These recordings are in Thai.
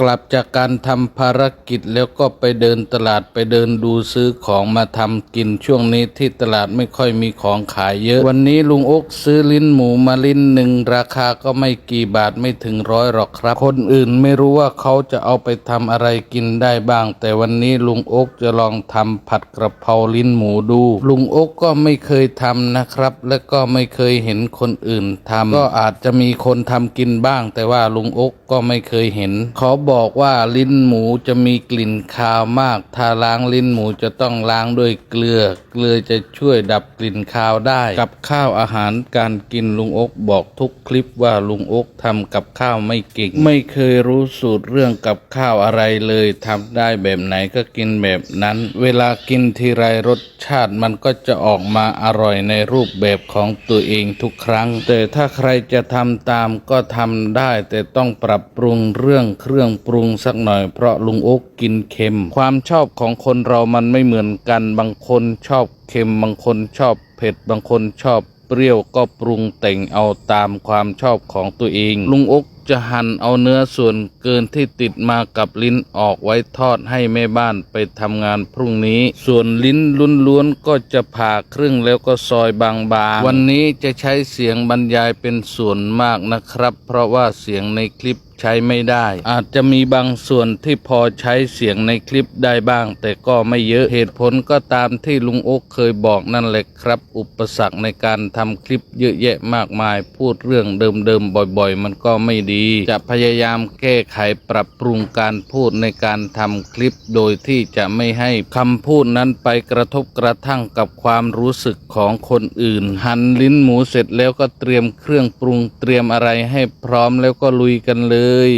กลับจากการทำภารกิจแล้วก็ไปเดินตลาดไปเดินดูซื้อของมาทำกินช่วงนี้ที่ตลาดไม่ค่อยมีของขายเยอะ วันนี้ลุงอกซื้อลิ้นหมูมาลิ้นหนึ่งราคาก็ไม่กี่บาทไม่ถึงร้อยหรอกครับ คนอื่นไม่รู้ว่าเขาจะเอาไปทำอะไรกินได้บ้าง แต่วันนี้ลุงอกจะลองทำผัดกระเพราลิ้นหมูดู ลุงอกก็ไม่เคยทำนะครับ และก็ไม่เคยเห็นคนอื่นทำก็อาจจะมีคนทำกินบ้าง แต่ว่าลุงอกก็ไม่เคยเห็นเขาบอกว่าลิ้นหมูจะมีกลิ่นคาวมาก ถ้าล้างลิ้นหมูจะต้องล้างด้วยเกลือ เกลือจะช่วยดับกลิ่นคาวได้ กับข้าวอาหารการกินลุงอกบอกทุกคลิปว่าลุงอกทำกับข้าวไม่เก่ง ไม่เคยรู้สูตรเรื่องกับข้าวอะไรเลยทำได้แบบไหนก็กินแบบนั้น เวลากินทีไรรสชาติมันก็จะออกมาอร่อยในรูปแบบของตัวเองทุกครั้ง แต่ถ้าใครจะทำตามก็ทำได้ แต่ต้องปรับปรุงเรื่องเครื่องปรุงสักหน่อย เพราะลุงอกกินเค็ม ความชอบของคนเรามันไม่เหมือนกัน บางคนชอบเค็ม บางคนชอบเผ็ด บางคนชอบเปรี้ยวก็ปรุงแต่งเอาตามความชอบของตัวเอง ลุงอกจะหั่นเอาเนื้อส่วนเกินที่ติดมากับลิ้นออกไว้ทอดให้แม่บ้านไปทำงานพรุ่งนี้ ส่วนลิ้นล้วนๆก็จะผ่าครึ่งแล้วก็ซอยบางๆ วันนี้จะใช้เสียงบรรยายเป็นส่วนมากนะครับ เพราะว่าเสียงในคลิป ใช้ไม่ได้ อาจจะมีบางส่วนที่พอใช้เสียงในคลิปได้บ้าง แต่ก็ไม่เยอะเหตุผลก็ตามที่ลุงโอ๊กเคยบอกนั่นแหละครับ อุปสรรคในการทำคลิปเยอะแยะมากมาย พูดเรื่องเดิมๆบ่อยๆ มันก็ไม่ดี จะพยายามแก้ไขปรับปรุงการพูดในการทำคลิป โดยที่จะไม่ให้คำพูดนั้นไปกระทบกระทั่งกับความรู้สึกของคนอื่น หั่นลิ้นหมูเสร็จแล้วก็เตรียมเครื่องปรุงเตรียมอะไรให้พร้อมแล้วก็ลุยกันเลยย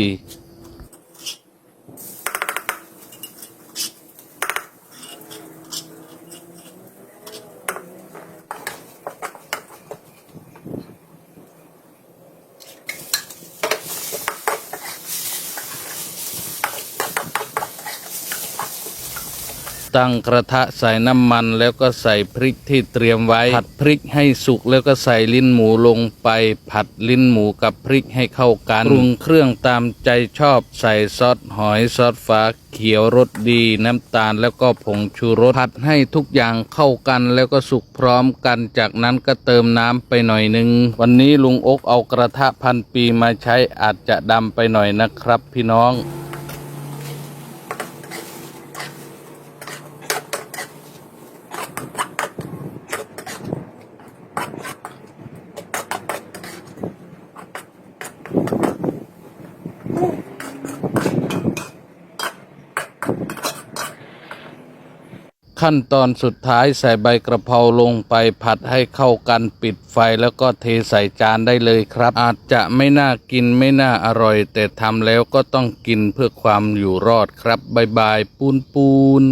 ตั้งกระทะใส่น้ำมัน แล้วก็ใส่พริกที่เตรียมไว้ ผัดพริกให้สุกแล้วก็ใส่ลิ้นหมูลงไป ผัดลิ้นหมูกับพริกให้เข้ากันปรุงเครื่องตามใจชอบใส่ซอสหอยซอสฟ้าเขียวรสดีน้ำตาลแล้วก็ผงชูรสผัดให้ทุกอย่างเข้ากันแล้วก็สุกพร้อมกันจากนั้นก็เติมน้ำไปหน่อยหนึ่งวันนี้ลุงอกเอากระทะพันปีมาใช้อาจจะดำไปหน่อยนะครับพี่น้อง ขั้นตอนสุดท้ายใส่ใบกระเพราลงไปผัดให้เข้ากันปิดไฟแล้วก็เทใส่จานได้เลยครับ อาจจะไม่น่ากินไม่น่าอร่อย แต่ทำแล้วก็ต้องกินเพื่อความอยู่รอดครับบายบายปูนปูน